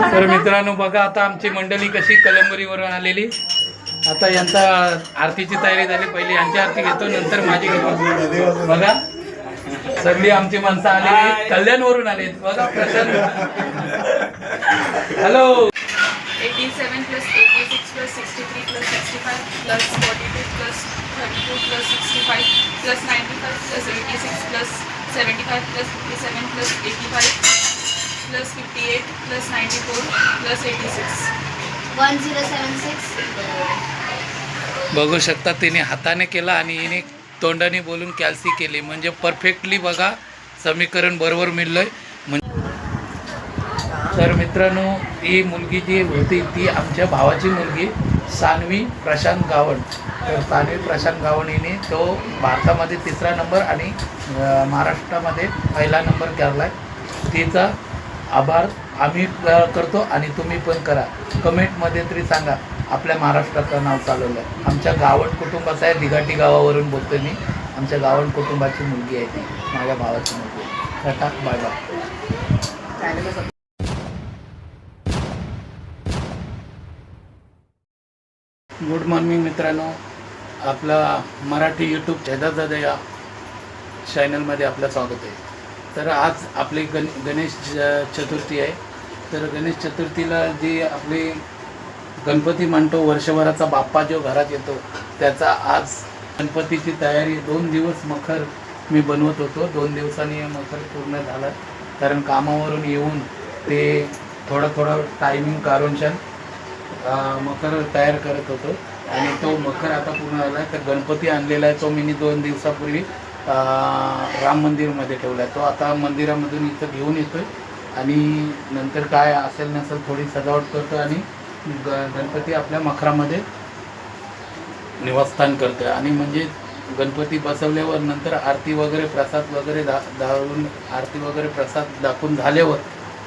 तर मित्रांनो बघा आता आमची मंडळी कशी कलंबरीवरून आलेली. आता यांचा आरतीची तयारी झाली. पहिली यांची आरती घेतो नंतर माझी घेतो. बघा. सगळी आमची माणसं आलेली. कल्याणवरून आली. बघा Prashant. Hello. 87 plus 86 plus 63 plus 65 plus 42 plus 32 plus 65 plus 95 plus 86 plus 75 plus 57 plus 85 plus 58 plus 94 plus 86. One zero seven six बघू शकता तिने हाताने केला आणि हिने तोंडाने बोलून कॅल्सी केली. म्हणजे परफेक्टली बघा समीकरण बरोबर मिळलंय. म्हणजे तर मित्रांनो ही मुलगी जी होती ती आमच्या भावाची मुलगी सान्वी प्रशांत गावण. तर सान्वी प्रशांत गावण हिने तो भारतामध्ये तिसरा नंबर आणि महाराष्ट्रामध्ये पहिला नंबर केला आहे तिचा आभार. आम्ही करतो आणि तुम्ही पण करा. कमेंटमध्ये तरी सांगा आपल्या महाराष्ट्राचं नाव चालवलं. आहे आमच्या गावण कुटुंबाचं आहे दिघाटी गावावरून बोलतो मी. आमच्या गावण कुटुंबाची मुलगी आहे ती माझ्या भावाची मुलगी tata bye bye. Good morning मित्रांनो. आपला मराठी यूट्यूब दादा या चॅनलमध्ये आपलं स्वागत आहे. तर आज आपली गण गणेश चतुर्थी आहे. तर गणेश चतुर्थीला जी आपली गणपती म्हणतो वर्षभराचा बाप्पा जो घरात येतो त्याचा आज गणपतीची तयारी दोन दिवस मखर मी बनवत होतो. दोन दिवसांनी मखर पूर्ण झालं. कारण कामावरून येऊन ते थोडं थोडं टायमिंग काढूनशान मखर तयार करत होतो. आणि तो मखर आता पूर्ण झाला. आहे तर गणपती आणलेला आहे तो मी दोन दिवसापूर्वी. राम मंदिरमध्ये ठेवला आहे. तो आता मंदिरामधून इथं घेऊन येतोय. आणि नंतर काय असेल नसेल थोडी सजावट करतो आणि ग गणपती आपल्या मखरामध्ये निवासस्थान करतो. आणि म्हणजे गणपती बसवल्यावर नंतर आरती वगैरे प्रसाद वगैरे दा दाळून आरती वगैरे प्रसाद दाखवून झाल्यावर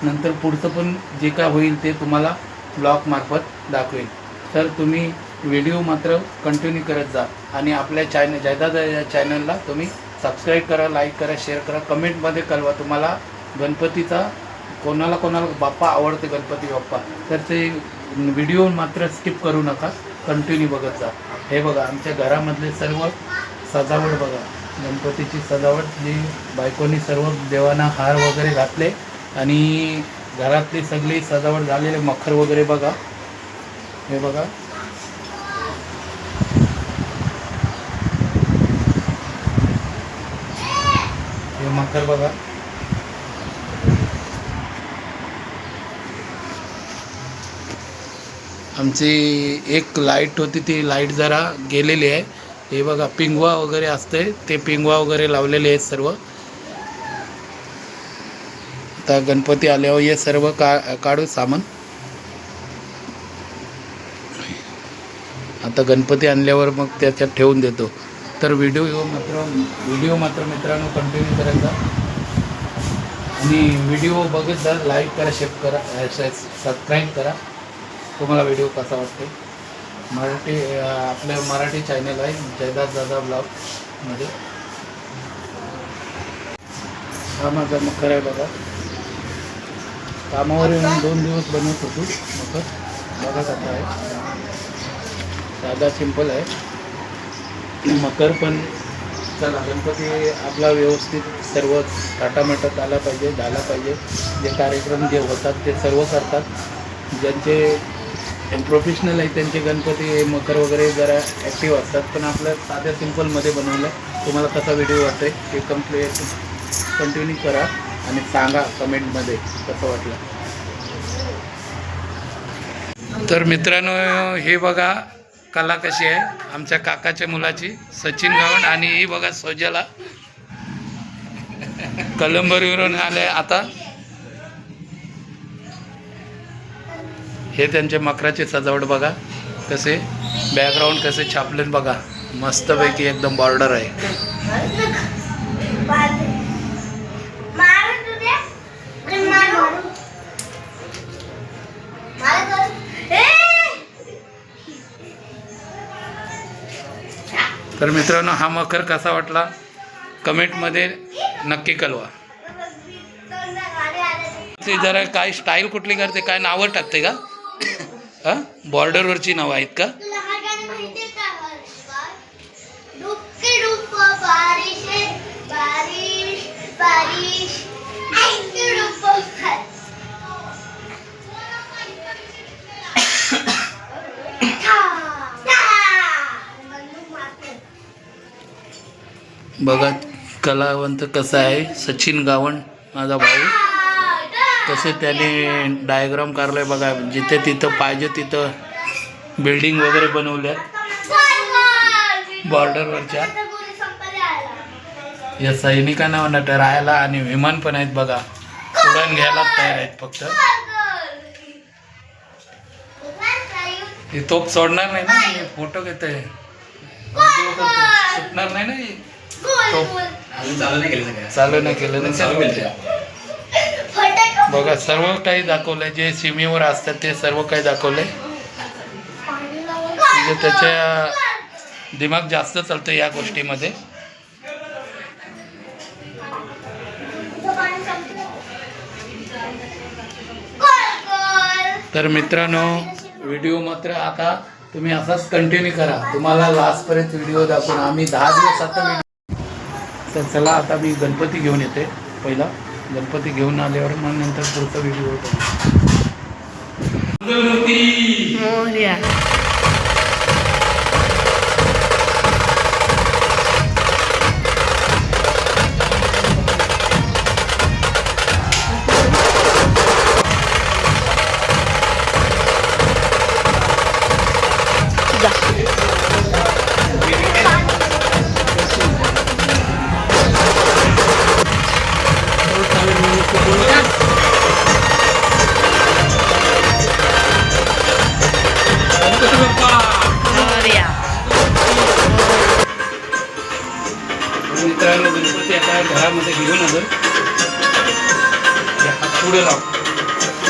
नंतर पुढचं पण जे काय होईल ते तुम्हाला ब्लॉगमार्फत दाखवेल. तर तुम्ही व्हिडिओ मात्र कंटिन्यू करत जा. आणि आपल्या चॅनल जायदाद या चॅनलला तुम्ही सबस्क्राईब करा लाईक करा शेअर करा. कमेंटमध्ये कळवा तुम्हाला गणपतीचा कोणाला कोणाला बाप्पा आवडते गणपती बाप्पा. तर ते व्हिडिओ मात्र स्किप करू नका. कंटिन्यू बघत जा. हे बघा आमच्या घरामधले सर्व सजावट बघा. गणपतीची सजावट जी बायकोनी सर्व देवांना हार वगैरे घातले आणि घरातली सगळी सजावट झालेले मखर वगैरे बघा. हे बघा. हे बघा. आमची एक लाइट होती ती लाइट जरा गेलेली आहे. हे बघा पिंगवा वगैरे असते ते पिंगवा वगैरे लावलेले आहेत सर्व. आता गणपती आल्यावर हे सर्व का काढू सामान. आता गणपती आणल्यावर मग त्याच्यात ठेवून देतो. तर व्हिडिओ मात्र व्हिडिओ मात्र मित्रांनो कंटिन्यू करायचा. आणि व्हिडिओ बघत जा लाईक करा शेअर करा सबस्क्राईब करा. तुम्हाला व्हिडिओ कसा वाटते मराठी आपलं मराठी चॅनल आहे जयदास दादा ब्लॉगमध्ये हा माझा मकर आहे बघा. कामावर येऊन दोन दिवस बनवत होतो मकर बघा कसा आहे. साधा सिंपल आहे. मकर पण. चला गणपती आपला व्यवस्थित सर्व थाटामाटात आला पाहिजे झाला पाहिजे. जे कार्यक्रम जे होतात ते सर्व करतात. ज्यांचे प्रोफेशनल आहे त्यांचे गणपती हे मकर वगैरे जरा ॲक्टिव्ह असतात. पण आपल्या साध्या सिम्पलमध्ये बनवलं. तुम्हाला कसा व्हिडिओ वाटतोय. ते कंप्लीट कंटिन्यू करा आणि सांगा कमेंटमध्ये कसं वाटलं. तर मित्रांनो हे बघा कला कशी आहे? आमच्या काकाच्या मुलाची सचिन गावण आणि ही बघा सोजाला कलंबरीवरून आले आता. हे त्यांचे मकराचे सजावट बघा. कसे बॅकग्राऊंड कसे छापले बघा. मस्तपैकी एकदम बॉर्डर आहे. तर मित्रांनो हा मखर कसा वाटला? कमेंटमध्ये नक्की कळवा. ते जरा काय स्टाईल कुठली करते काय नावं टाकते का? हा? बॉर्डरवरची नावं आहेत का? बारिश बारिश. बघा कलावंत कसा आहे? सचिन गावण माझा भाऊ. तसे त्याने डायग्राम काढलाय बघा. जिथे तिथं पाहिजे तिथं बिल्डिंग वगैरे बनवल्या. बॉर्डरवरच्या या सैनिकांना म्हणत राहायला आणि विमान पण आहेत बघा. उडण घ्यायला तयार आहेत फक्त. तोप सोडणार नाही ना? फोटो घेतोय. सुटणार नाही ना चालू नाही केलं बघा सर्व काही दाखवलंय जे सीमेवर असतात ते सर्व काही दाखवलंय. म्हणजे त्याच्या दिमाग जास्त चालतं या गोष्टीमध्ये. तर मित्रांनो व्हिडिओ मात्र आता तुम्ही असाच कंटिन्यू करा. तुम्हाला लास्टपर्यंत व्हिडिओ दाखवून आम्ही दहा दिवस आता तर चला आता मी गणपती घेऊन येते पहिला. गणपती घेऊन आल्यावर मग नंतर पुढचा व्हिडिओ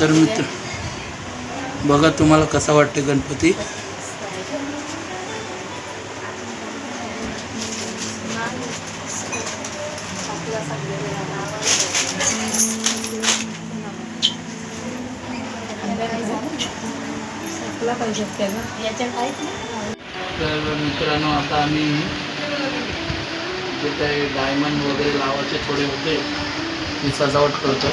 तर मित्र बघा तुम्हाला कसा वाटते गणपती. तर मित्रांनो आता आम्ही जे काही डायमंड वगैरे लावायचे थोडे होते ती सजावट करतो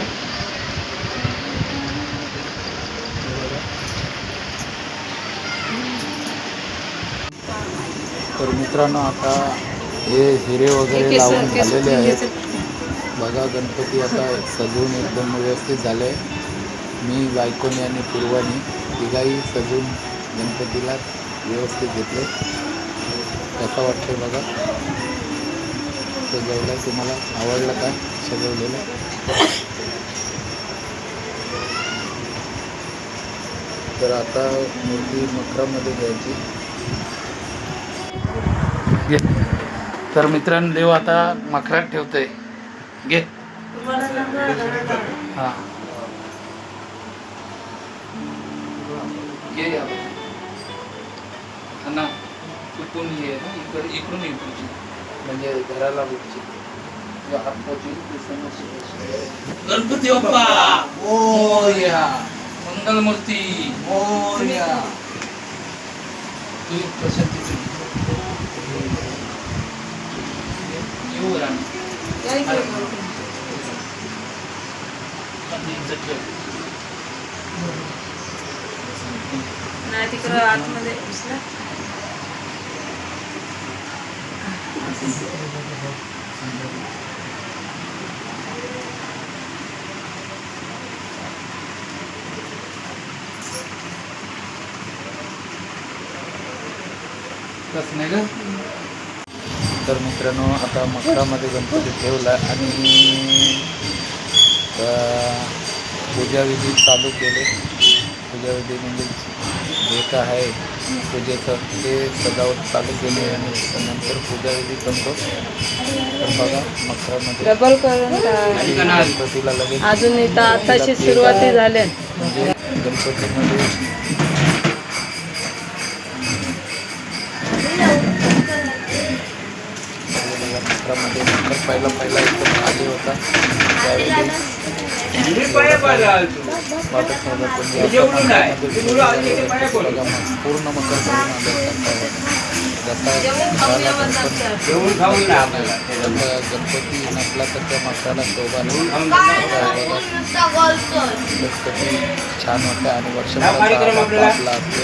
तर मित्रांनो आता हे हिरे वगैरे लावून झालेले आहेत. बघा गणपती आता सजवून एकदम व्यवस्थित झाले मी बायकोनी आणि पूर्वानी तिघाही सजवून गणपतीला व्यवस्थित घेतले. कसा वाटते बघा? सजवलं तुम्हाला? आवडलं का सजवलेलं? तर आता मूर्ती मकरामध्ये घ्यायची. घे. तर मित्रांनो देव आता मकरात ठेवतोय. घे. हां. घे ना चुकून ये. ना इकडे इकडून ये म्हणजे घराला उठची गणपती बाप्पा! मोरया मंगलमूर्ती! मोरया तू प्रशांती नाही तिकडं आतमध्ये घुसलं. नाही ग तर मित्रांनो आता मकरामध्ये गणपती ठेवला आणि पूजाविधी चालू केले पूजाविधी म्हणजे जे काय आहे पूजेचं ते सजावट चालू केली आणि नंतर पूजाविधी करतो तर बघा मकरामध्ये डबल करून. गणपतीला लगेच अजून इथं आताशी सुरुवाती झाल्या म्हणजे गणपतीमध्ये पहिला पहिला एकदम खाली होता. पूर्ण मकर गणपती नसला तर त्या मकराला शोभा गणपती छान वाटतं आणि वर्षभराचा आपला असतो.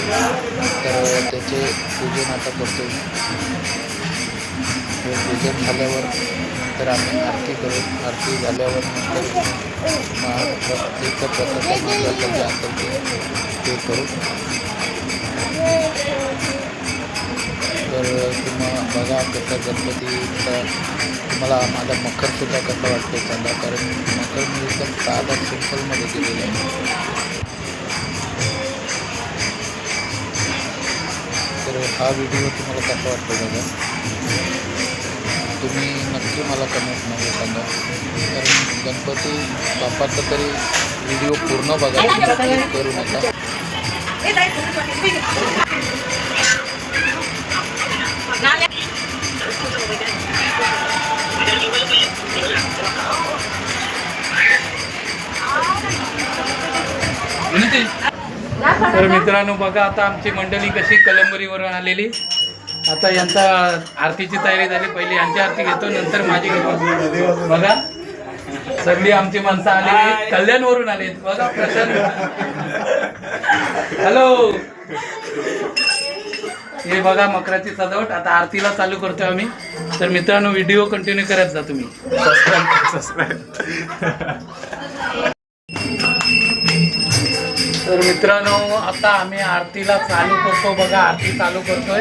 तर त्याचे पूजन आता करतो मी ते पूजन झाल्यावर तर आम्ही आरती करू. आरती झाल्यावर नंतर महाप्रसादीचं प्रसाद महत्त्वाचं ते करू. तर तुम्हा बघा कसा गणपतीचा तुम्हाला माझा मकरसुद्धा कसा वाटतो चांगला कारण मकर मी एकदम साधा सिम्पलमध्ये केलेलं आहे. तर हा व्हिडिओ तुम्हाला कसा वाटतो बघा? तुम्ही नक्की मला कमेंटमध्ये सांगा. कारण गणपती बाप्पाचा तरी व्हिडिओ पूर्ण बघा करू नका. तर मित्रांनो बघा आता आमची मंडळी कशी कलंबरीवरून आलेली. आता यांचा आरतीची तयारी झाली. पहिली यांची आरती घेतो नंतर माझी घेतो. बघा. सगळी आमची माणसं आलेली कल्याणवरून आली बघा प्रसन्न हॅलो. हे बघा मकराची सजावट. आता आरतीला चालू करतोय आम्ही. तर मित्रांनो व्हिडिओ कंटिन्यू करत जा तुम्ही. तर मित्रांनो आता आम्ही आरतीला चालू करतो बघा आरती चालू करतोय.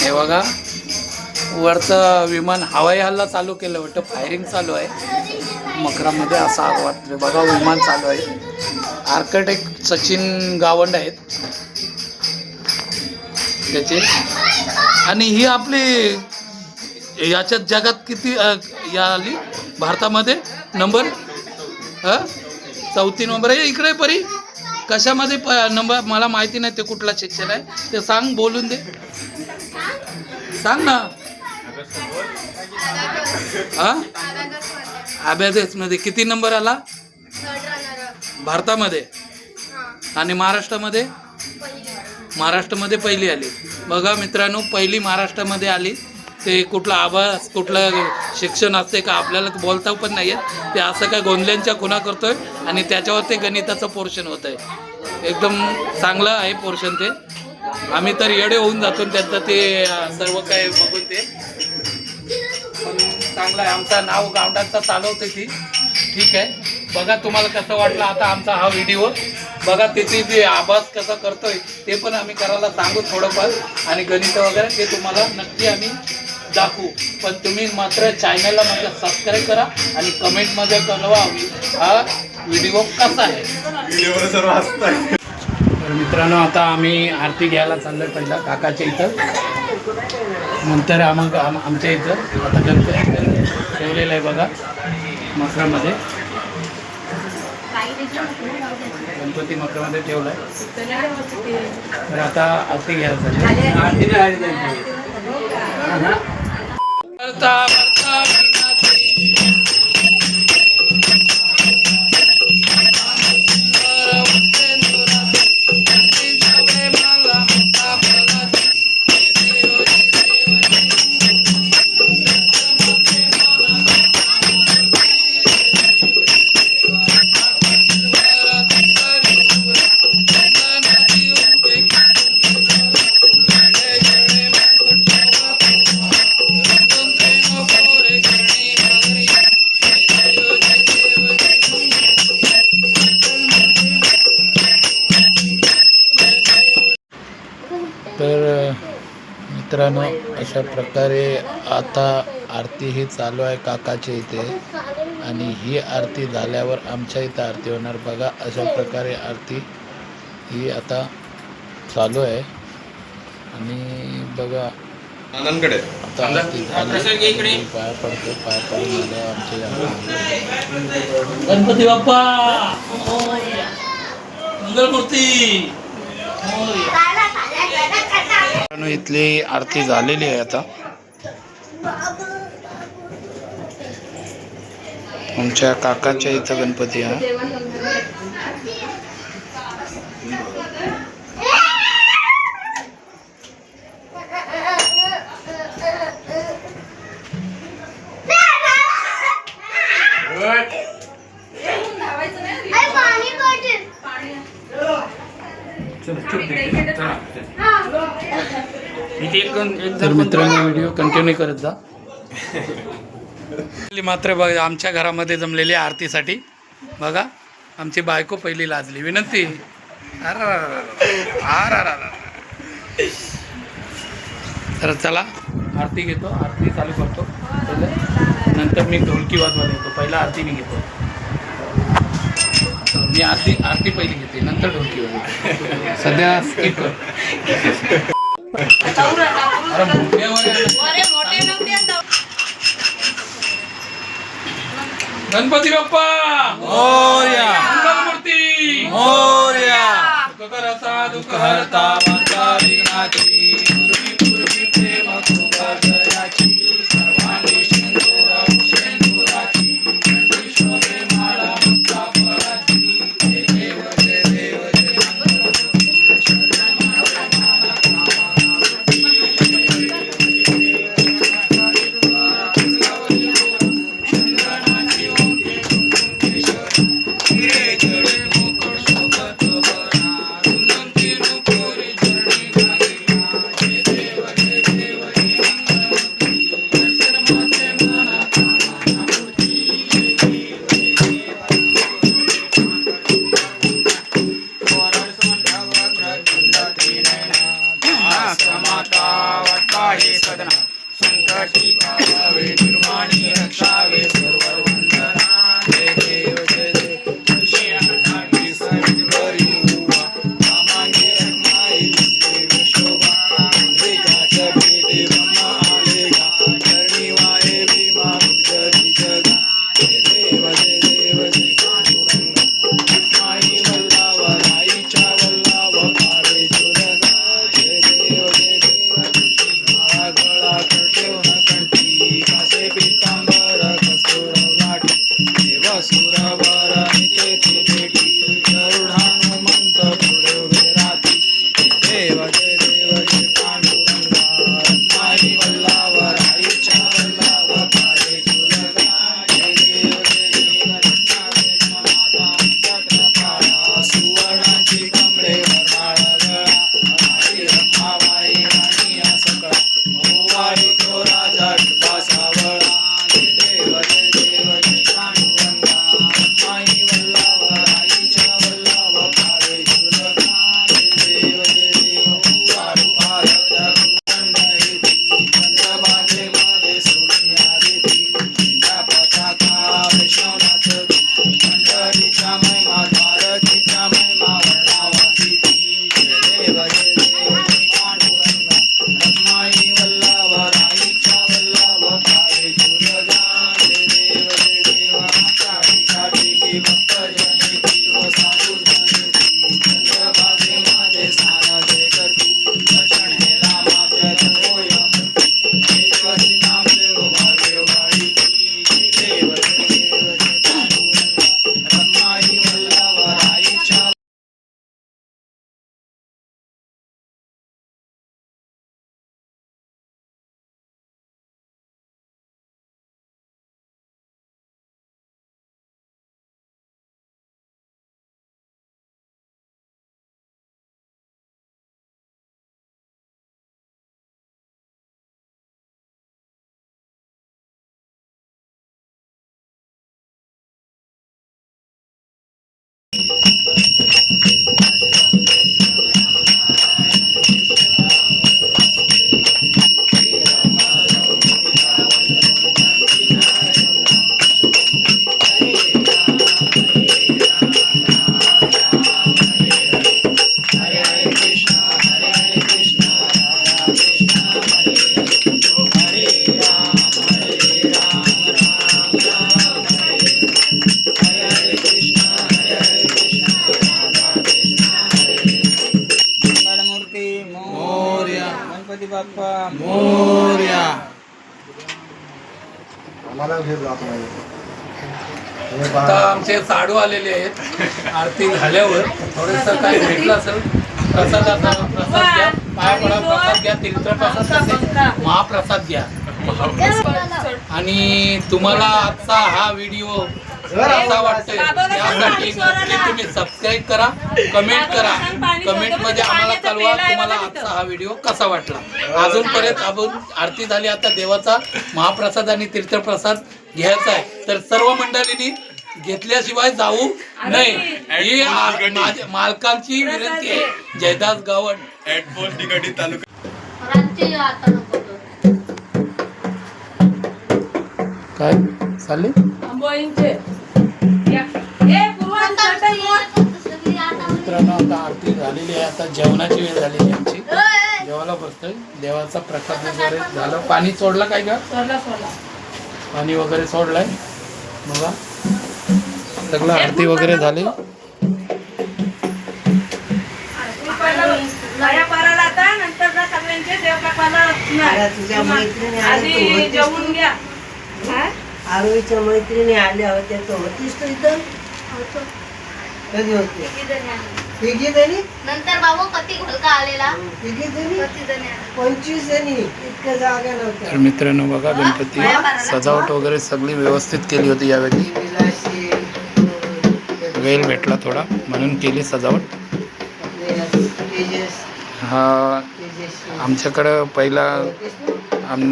हे बघा वरचं विमान हवाई हल्ला चालू केलं वाटतं फायरिंग चालू आहे. मकरामध्ये असा वाटतं बघा विमान चालू आहे. आर्किटेक्ट सचिन गावंड आहेत. त्याचे. आणि ही आपली याच्यात जगात किती या आली? भारतामध्ये? नंबर? हां? चौथी नंबर आहे. इकडे परी. कशामध्ये प नंबर मला माहिती नाही ते कुठला शिक्षण आहे. ते सांग बोलून दे. सांग ना. हा अभ्यास मध्ये किती नंबर आला? भारतामध्ये? आणि महाराष्ट्रामध्ये? महाराष्ट्रामध्ये पहिली आली. बघा मित्रांनो पहिली महाराष्ट्रामध्ये आली. ते कुठला आभास कुठलं शिक्षण असते का आपल्याला बोलता पण नाही येत ते असं काय गोंधल्यांच्या खुणा करतोय आणि त्याच्यावर ते गणिताचं पोर्शन होत आहे एकदम चांगलं आहे पोर्शन ते. आम्ही तर येडे होऊन जातो त्यांचं ते सर्व काय बघून ते. पण चांगलं आहे. आमचं नाव गावडांचा चालवते ती. ठीक आहे. बघा तुम्हाला कसं वाटलं आता आमचा हा व्हिडिओ. बघा तिथे जे आभास कसा करतोय ते पण आम्ही करायला सांगू थोडंफार. आणि गणित वगैरे ते तुम्हाला नक्की आम्ही दाखवू. पण तुम्ही मात्र चॅनलला माझ्या सबस्क्राईब करा आणि कमेंटमध्ये कळवा हा व्हिडिओ कसा आहे. तर मित्रांनो आता आम्ही आरती घ्यायला चाललोय पहिला काकाच्या इथं. नंतर आम्हाला आम आमच्या इथं. आता गणपती ठेवलेलं आहे बघा मकरामध्ये. गणपती मकरामध्ये ठेवला आहे तर आता आरती घ्यायला चाललोय. Marta, Marta, Marta, अशा प्रकारे आता आरती ही चालू आहे काकाच्या इथे. आणि ही आरती झाल्यावर आमच्या इथं आरती होणार. बघा अशा प्रकारे आरती ही आता चालू आहे. आणि बघा आनंदकडे आता आरती झाली. मी पाया पडतो पाया पडून झाल्यावर आमच्या गणपती बाप्पा! मंगलमूर्ती! मित्रांनो, इथली आरती झालेली आहे आता. आमच्या काकाच्या इथं गणपती आहे. तर मित्रांनो व्हिडिओ कंटिन्यू करत जा मात्र बघा आमच्या घरामध्ये जमलेली आरतीसाठी बघा आमची बायको पहिली लाजली विनंती. तर चला आरती घेतो आरती चालू करतो. नंतर मी ढोलकी वाजवायला येतो पहिला आरती मी घेतो मी आरती आरती पहिली घेते नंतर ढोलकी वाजवतो सध्या स्किप. गणपती बाप्पा! मोर्या! मंगलमूर्ती! मोर्या! सुख करता दुःख हरता माझा Gracias. साडू आलेले आहेत. आरती झाल्यावर थोडस काय भेटलं असेल प्रसादाचा प्रसाद घ्या. पाया पडा प्रसाद घ्या. तीर्थ प्रसाद तसेच महाप्रसाद घ्या. आणि तुम्हाला आजचा हा व्हिडिओ कसा वाटतोय? यासाठी नक्की तुम्ही सबस्क्राईब करा कमेंट करा. कमेंटमध्ये आम्हाला कळवा तुम्हाला आजचा हा व्हिडिओ कसा वाटला. अजूनपर्यंत आपण आरती झाली. आता देवाचा महाप्रसाद आणि तीर्थप्रसाद घ्यायचा आहे. तर सर्व मंडळींनी घेतल्याशिवाय जाऊ नये. ही आ- माझ्या मालकांची विनंती आहे. जयदास गावड रात्री आता नको तो. काय? चालले? सगळी आता मित्रांनो आता आरती झालेली आहे. आता जेवणाची वेळ झालेली आहे आमची. जेवायला बसतोय. देवाचा प्रसाद वगैरे झालं. पाणी सोडलं काय का पाणी वगैरे सोडलंय. बघा. सगळं आरती वगैरे झाली. आरोहीच्या मैत्रिणी आल्या होत्या तर होतीस तू इथं? कधी होते? तिघी जणी नंतर बाबू कधी घोलका आलेला. तिघी जणी. पंचवीस जणी इतक्या जागा तर नव्हत्या मित्रांनो बघा गणपती सजावट वगैरे सगळी व्यवस्थित केली होती यावेळी. वेळ भेटला थोडा. म्हणून केली सजावट. हा आमच्याकडं पहिला आम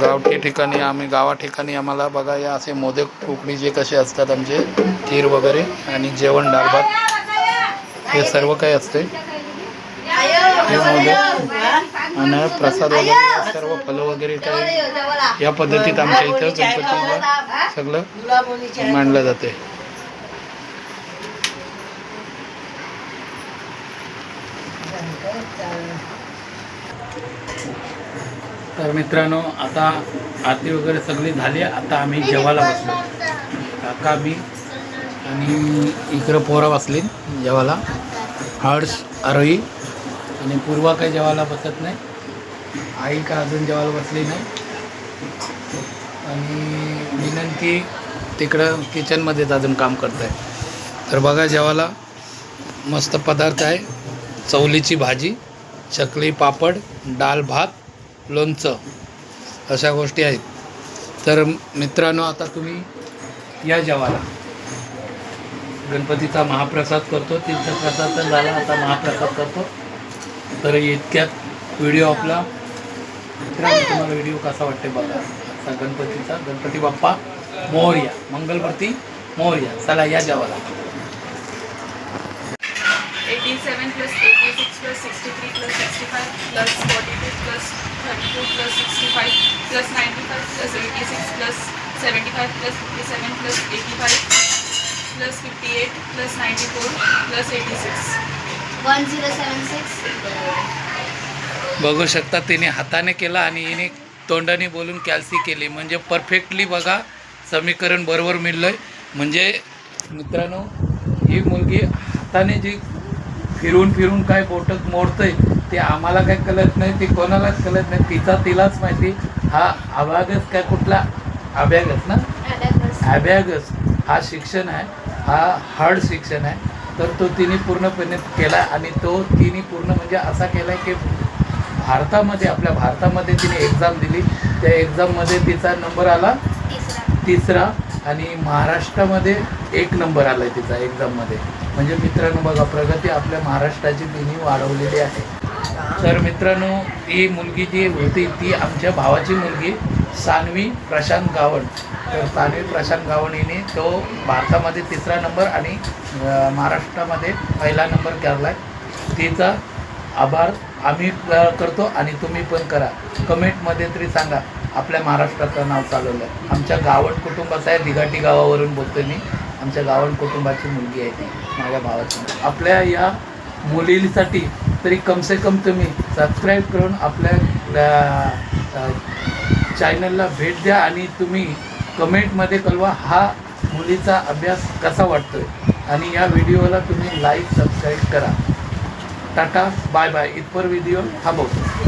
गावठी ठिकाणी आम्ही गावा ठिकाणी आम्हाला बघा या असे मोदक उकडीचे कसे असतात आमचे खीर वगैरे आणि जेवण डाळ भात हे सर्व काही असते. हे मोदक आणि प्रसाद वगैरे सर्व फलं वगैरे काही या पद्धतीत आमच्या इथं गणपतीला सगळं मांडलं जाते. तर मित्रांनो आता आरती वगैरे सगळी झाली. आता आम्ही जेवायला बसलो. काका मी आणि इकडं पोरा बसली जेवायला. हर्ष आरोही आणि पूर्वा काही जेवायला बसत नाही. आई का अजून जेवायला बसली नाही. आणि विनंती तिकडं किचनमध्येच अजून काम करत आहे तर बघा जेवायला मस्त पदार्थ आहे. चवलीची भाजी. चकली पापड डाल भात लोणचं अशा गोष्टी आहेत. तर मित्रांनो आता तुम्ही या जेवायला. गणपतीचा महाप्रसाद करतो तीर्थप्रसाद तर झाला आता महाप्रसाद करतो. तर इतक्यात व्हिडिओ आपला. मित्रांनो तुम्हाला व्हिडिओ कसा वाटते बघा. असा गणपतीचा गणपती बाप्पा मोहर्या मंगलमूर्ती मोहर्या चला या जेवायला. 65 plus 95 plus 86 plus 75 plus 57 plus 85 plus 58 plus 94 plus 86. One zero seven six बघू शकता तिने हाताने केला आणि हिने तोंडाने बोलून कॅल्सी केली. म्हणजे परफेक्टली बघा समीकरण बरोबर मिळलंय. म्हणजे मित्रांनो ही मुलगी हाताने जी फिरून फिरून काय बोटक मोडतंय ते आम्हाला काय कळत नाही ते कोणालाच कळत नाही तिचा तिलाच माहिती. हा अभागस काय कुठला? अभ्यागस ना? अभ्यागस हा शिक्षण आहे. हा हार्ड शिक्षण आहे. तर तो तिने पूर्णपणे केला आणि तो तिने पूर्ण म्हणजे असा केला की भारतामध्ये आपल्या भारतामध्ये तिने एक्झाम दिली. त्या एक्झाममध्ये तिचा नंबर आला तिसरा. तिसरा आणि महाराष्ट्रामध्ये एक नंबर आला आहे तिचा एक्झाममध्ये म्हणजे मित्रांनो बघा प्रगती आपल्या महाराष्ट्राची तिने वाढवलेली आहे. तर मित्रांनो ही मुलगी जी होती ती आमच्या भावाची मुलगी सानवी प्रशांत गावण. तर सानवी प्रशांत गावण हिने तो भारतामध्ये तिसरा नंबर आणि महाराष्ट्रामध्ये पहिला नंबर केला आहे तिचा आभार आम्ही करतो आणि तुम्ही पण करा. कमेंटमध्ये तरी सांगा आपल्या महाराष्ट्राचं नाव चालवलं. आहे आमच्या गावण कुटुंबाचं आहे दिघाटी गावावरून बोलतोय मी. आमच्या गावण कुटुंबाची मुलगी आहे ती माझ्या भावाची. आपल्या या मुलीसाठी तरी कमसे कम तुम्ही सबस्क्राईब करून आपल्या चॅनलला भेट द्या आणि तुम्ही कमेंटमध्ये कळवा हा मुलीचा अभ्यास कसा वाटतोय. आणि या व्हिडिओला तुम्ही लाईक सबस्क्राईब करा. टाटा बाय बाय इथपर व्हिडिओ थांबवतो.